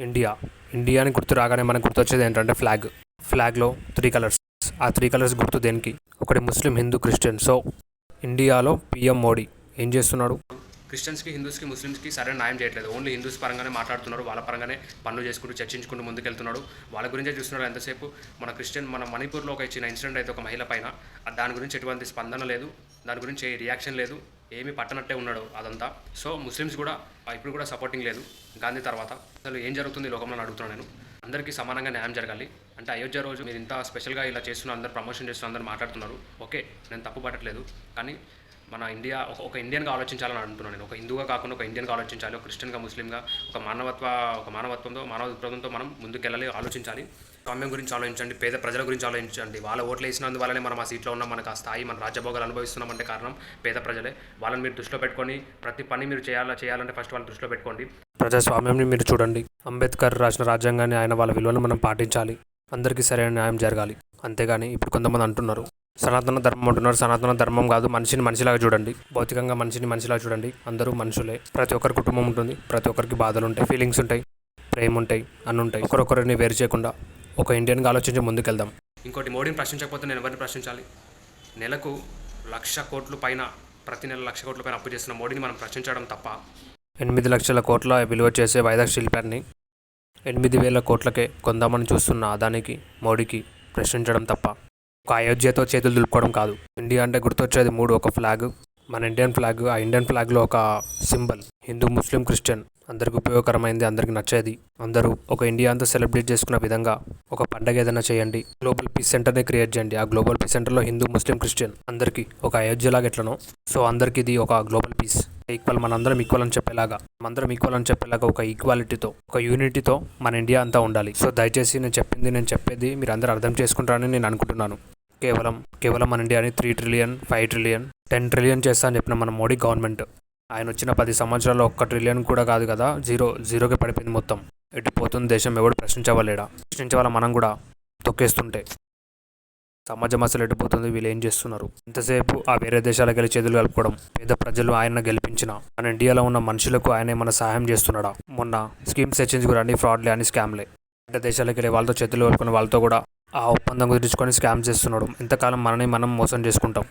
India. India అని గుర్తు రాగానే మనకు గుర్తొచ్చేది ఏంటంటే ఫ్లాగ్. ఫ్లాగ్లో త్రీ కలర్స్ ఆ త్రీ కలర్స్ గుర్తు దేనికి? ఒకటి ముస్లిం హిందూ క్రిస్టియన్. సో ఇండియాలో పిఎం మోడీ ఏం చేస్తున్నాడు? క్రిస్టియన్స్కి హిందూస్కి ముస్లిమ్స్కి సరైన న్యాయం చేయట్లేదు. ఓన్లీ హిందూస్ పరంగానే మాట్లాడుతున్నారు వాళ్ళ పరంగానే పనులు చేసుకుంటూ చర్చించుకుంటూ ముందుకెళ్తున్నాడు వాళ్ళ గురించే చూస్తున్నాడు ఎంతసేపు. మన క్రిస్టియన్ మన మణిపూర్లో ఒక ఇచ్చిన ఇన్సిడెంట్ అయితే ఒక మహిళ పైన దాని గురించి ఎటువంటి స్పందన లేదు. దాని గురించి ఏ రియాక్షన్ లేదు. ఏమి పట్టనట్టే ఉన్నాడు అదంతా. సో ముస్లిమ్స్ కూడా ఇప్పుడు కూడా సపోర్టింగ్ లేదు. గాంధీ తర్వాత అసలు ఏం జరుగుతుంది ఈ లోకంలో అడుగుతున్నాను నేను. అందరికీ సమానంగా న్యాయం జరగాలి. అంటే అయోధ్య రోజు మీరు ఇంత స్పెషల్గా ఇలా చేస్తున్న అందరు ప్రమోషన్ చేస్తున్న అందరు మాట్లాడుతున్నారు. ఓకే నేను తప్పు పట్టట్లేదు కానీ మన ఇండియా ఒక ఇండియన్గా ఆలోచించాలని అంటున్నాను నేను. ఒక హిందువుగా కాకుండా ఒక ఇండియన్గా ఆలోచించాలి ఒక క్రిస్టియన్గా ముస్లింగా ఒక మానవత్వ ఒక మానవత్వంతో మానవ దృక్పథంతో మనం ముందుకెళ్ళాలి ఆలోచించాలి. స్వామ్యం గురించి ఆలోచించండి పేద ప్రజల గురించి ఆలోచించండి. వాళ్ళ ఓట్లు వేసినందువల్లనే మనం ఆ సీట్లో ఉన్నాం మనకు ఆ స్థాయి మన రాజ్యభోగాలు అనుభవిస్తున్నామంటే కారణం పేద ప్రజలే. వాళ్ళని మీరు దృష్టిలో పెట్టుకొని ప్రతి పని మీరు చేయాలా చేయాలంటే ఫస్ట్ వాళ్ళని దృష్టిలో పెట్టుకోండి. ప్రజాస్వామ్యంని మీరు చూడండి. అంబేద్కర్ రాసిన రాజ్యాంగాన్ని ఆయన వాళ్ళ విలువను మనం పాటించాలి. అందరికీ సరైన న్యాయం జరగాలి. అంతేగాని ఇప్పుడు కొంతమంది అంటున్నారు సనాతన ధర్మం అంటున్నారు. సనాతన ధర్మం కాదు మనిషిని మనిషిలాగా చూడండి. భౌతికంగా మనిషిని మనిషిలాగా చూడండి. అందరూ మనుషులే. ప్రతి ఒక్కరి కుటుంబం ఉంటుంది. ప్రతి ఒక్కరికి బాధలు ఉంటాయి ఫీలింగ్స్ ఉంటాయి ప్రేమ ఉంటాయి అన్ని ఉంటాయి. ఒకరొకరిని వేరు చేయకుండా ఒక ఇండియన్గా ఆలోచించి ముందుకెళ్దాం. ఇంకోటి మోడీని ప్రశ్నించకపోతే నేను ఎవరిని ప్రశ్నించాలి? నెలకు లక్ష కోట్లు పైన ప్రతి నెల లక్ష కోట్ల పైన అప్పు చేసిన మోడీని మనం ప్రశ్నించడం తప్ప. ఎనిమిది లక్షల కోట్ల విలువ చేసే వైజాగ్ స్టీల్ ప్లాంట్ని ఎనిమిది వేల కోట్లకే కొందామని చూస్తున్న అదానికి మోడీకి ప్రశ్నించడం తప్ప. ఒక అయోధ్యతో చేతులు దులుపుకోవడం కాదు. ఇండియా అంటే గుర్తొచ్చేది మూడు ఒక ఫ్లాగ్ మన ఇండియన్ ఫ్లాగ్ ఆ ఇండియన్ ఫ్లాగ్లో ఒక సింబల్ హిందూ ముస్లిం క్రిస్టియన్. అందరికి ఉపయోగకరమైంది అందరికి నచ్చేది. అందరూ ఒక ఇండియా అంతా సెలబ్రేట్ చేసుకున్న విధంగా ఒక పండగ ఏదైనా చేయండి. గ్లోబల్ పీస్ సెంటర్ని క్రియేట్ చేయండి. ఆ గ్లోబల్ పీస్ సెంటర్లో హిందూ ముస్లిం క్రిస్టియన్ అందరికీ ఒక అయోధ్యలాగా ఎట్లనో సో అందరికీ ఇది ఒక గ్లోబల్ పీస్ ఈక్వల్ మనందరం ఈక్వల్ అని చెప్పేలాగా మనందరం ఈక్వల్ అని చెప్పేలాగా ఒక ఈక్వాలిటీతో ఒక యూనిటీతో మన ఇండియా అంతా ఉండాలి. సో దయచేసి నేను చెప్పింది నేను చెప్పేది మీరు అందరూ అర్థం చేసుకుంటారని నేను అనుకుంటున్నాను. కేవలం కేవలం మన ఇండియాని three trillion five trillion ten trillion చేస్తా అని చెప్పిన మన మోడీ గవర్నమెంట్. ఆయన వచ్చిన పది సంవత్సరాల్లో ఒక్క ట్రిలియన్ కూడా కాదు కదా జీరో జీరోకి పడిపోయింది మొత్తం. ఎటుపోతుంది దేశం ఎవడు ప్రశ్నించవలేడా? ప్రశ్నించవాల మనం కూడా? తొక్కేస్తుంటే. సమాజం అసలు ఎటుపోతుంది వీళ్ళు ఏం చేస్తున్నారు? ఇంతసేపు ఆ వేరే దేశాలకు వెళ్ళి చేతులు కలుపుకోవడం పేద ప్రజలు ఆయన గెలిపించిన మన ఇండియాలో ఉన్న మనుషులకు ఆయన ఏమైనా సహాయం చేస్తున్నాడా? మొన్న స్కీమ్స్ తెచ్చింది కూడా అన్ని ఫ్రాడ్లే అని స్కామ్లే. పెద్ద దేశాలకు వెళ్ళి వాళ్ళతో చేతులు కలుపుకున్న వాళ్ళతో కూడా ఆ ఒప్పందం కుదుర్చుకొని స్కామ్ చేస్తున్నాడు. ఇంతకాలం మనని మనం మోసం చేసుకుంటాం.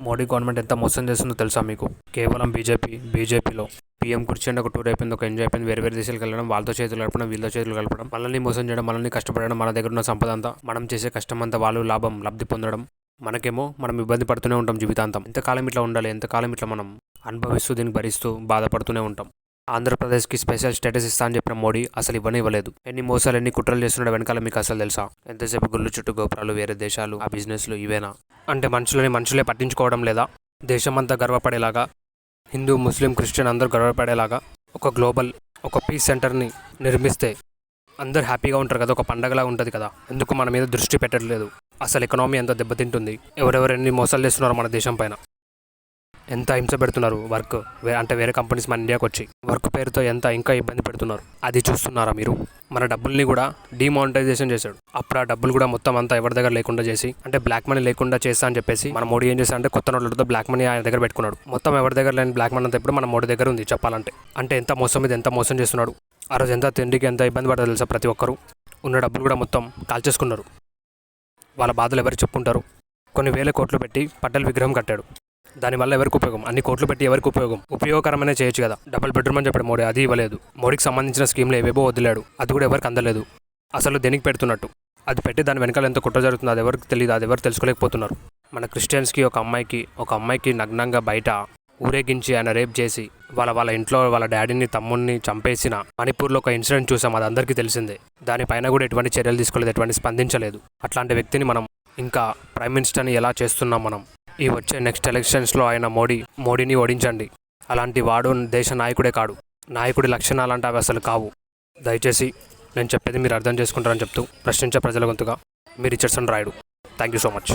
మోడీ గవర్నమెంట్ ఎంత మోసం చేస్తుందో తెలుసా మీకు? కేవలం బీజేపీ బీజేపీలో పీఎం కూర్చొని ఒక టూర్ అయిపోయింది ఒక ఎంజాయ్ అయిపోయింది వేరే వేరే దేశాలకు వెళ్ళడం వాళ్ళతో చేతులు కలపడం వీళ్ళతో చేతులు కలపడం మనల్ని మోసం చేయడం మనల్ని కష్టపడడం మన దగ్గర ఉన్న సంపద అంతా మనం చేసే కష్టం అంతా వాళ్ళు లాభం లబ్ధి పొందడం మనకేమో మనం ఇబ్బంది పడుతూనే ఉంటాం జీవితాంతం. ఎంతకాలం ఇట్లా ఉండాలి ఎంతకాలం ఇట్లా మనం అనుభవిస్తూ దీన్ని భరిస్తూ బాధపడుతూనే ఉంటాం. ఆంధ్రప్రదేశ్కి స్పెషల్ స్టేటస్ ఇస్తా అని చెప్పిన మోడీ అసలు ఇవ్వనే ఇవ్వలేదు ఎన్ని మోసాలు ఎన్ని కుట్రలు చేస్తున్నాడు వెనకాల మీకు అసలు తెలుసా? ఎంతసేపు గుళ్ళు చుట్టూ గోపురాలు వేరే దేశాలు ఆ బిజినెస్లు ఇవేనా? అంటే మనుషులని మనుషులే పట్టించుకోవడం లేదా? దేశమంతా గర్వపడేలాగా? హిందూ ముస్లిం క్రిస్టియన్ అందరూ గర్వపడేలాగా? ఒక గ్లోబల్ ఒక పీస్ సెంటర్ని నిర్మిస్తే అందరు హ్యాపీగా ఉంటారు కదా ఒక పండగలా ఉంటుంది కదా? ఎందుకు మన మీద దృష్టి పెట్టట్లేదు? అసలు ఎకనామీ ఎంత దెబ్బతింటుంది. ఎవరెవరు ఎన్ని మోసాలు చేస్తున్నారో మన దేశం పైన. ఎంత హింస పెడుతున్నారు వర్క్? అంటే వేరే కంపెనీస్ మన ఇండియాకి వచ్చి వర్క్ పేరుతో ఎంత ఇంకా ఇబ్బంది పెడుతున్నారు? అది చూస్తున్నారా మీరు? మన డబ్బుల్ని కూడా డిమానిటైజేషన్ చేశాడు. అప్పుడు ఆ డబ్బులు కూడా మొత్తం అంతా ఎవరి దగ్గర లేకుండా చేసి అంటే బ్లాక్ మనీ లేకుండా చేస్తా అని చెప్పేసి మన మోడీ ఏం చేస్తా అంటే కొత్త నోట్లతో బ్లాక్ మనీ ఆయన దగ్గర పెట్టుకున్నాడు. మొత్తం ఎవరి దగ్గర లేని బ్లాక్ మనీ అంతా ఇప్పుడు మన మోడీ దగ్గర ఉంది చెప్పాలంటే. అంటే ఎంత మోసం మీద ఎంత మోసం చేస్తున్నాడు. ఆ రోజు ఎంత తిండికి ఎంత ఇబ్బంది పడతారు తెలుసా ప్రతి ఒక్కరు? ఉన్న డబ్బులు కూడా మొత్తం కాల్చేసుకున్నారు. వాళ్ళ బాధలు ఎవరు చెప్పుకుంటారు? కొన్ని వేల కోట్లు పెట్టి పట్టెల విగ్రహం కట్టాడు. దానివల్ల ఎవరికి ఉపయోగం? అన్ని కోట్లు పెట్టి ఎవరికి ఉపయోగం? ఉపయోగకరమైన చేయొచ్చు కదా. డబుల్ బెడ్రూమ్ అని చెప్పాడు మోడీ అది ఇవ్వలేదు. మోడీకి సంబంధించిన స్కీమ్లు ఏవేవో వదిలాడు. అది కూడా ఎవరికి అందలేదు. అసలు దేనికి పెడుతున్నట్టు? అది పెట్టి దాని వెనకాల ఎంత కుట్ర జరుగుతుందో అది ఎవరికి తెలియదు అది ఎవరు తెలుసుకోలేకపోతున్నారు. మన క్రిస్టియన్స్కి ఒక అమ్మాయికి ఒక అమ్మాయికి నగ్నంగా బయట ఊరేగించి ఆయన రేప్ చేసి వాళ్ళ వాళ్ళ ఇంట్లో వాళ్ళ డాడీని తమ్ముడిని చంపేసిన మణిపూర్లో ఒక ఇన్సిడెంట్ చూసాం అది అందరికీ తెలిసిందే. దానిపైన కూడా ఎటువంటి చర్యలు తీసుకోలేదు ఎటువంటి స్పందించలేదు. అట్లాంటి వ్యక్తిని మనం ఇంకా ప్రైమ్ మినిస్టర్ని ఎలా చేస్తున్నాం మనం? ఈ వచ్చే నెక్స్ట్ ఎలక్షన్స్లో ఆయన మోడీ మోడీని ఓడించండి. అలాంటి వాడు దేశ నాయకుడే కాడు. నాయకుడి లక్షణాలు అంటే అవి అసలు కావు. దయచేసి నేను చెప్పేది మీరు అర్థం చేసుకుంటారని చెప్తూ ప్రశ్నించే ప్రజల గొంతుగా మీరు Richardson Rayudu. Thank you so much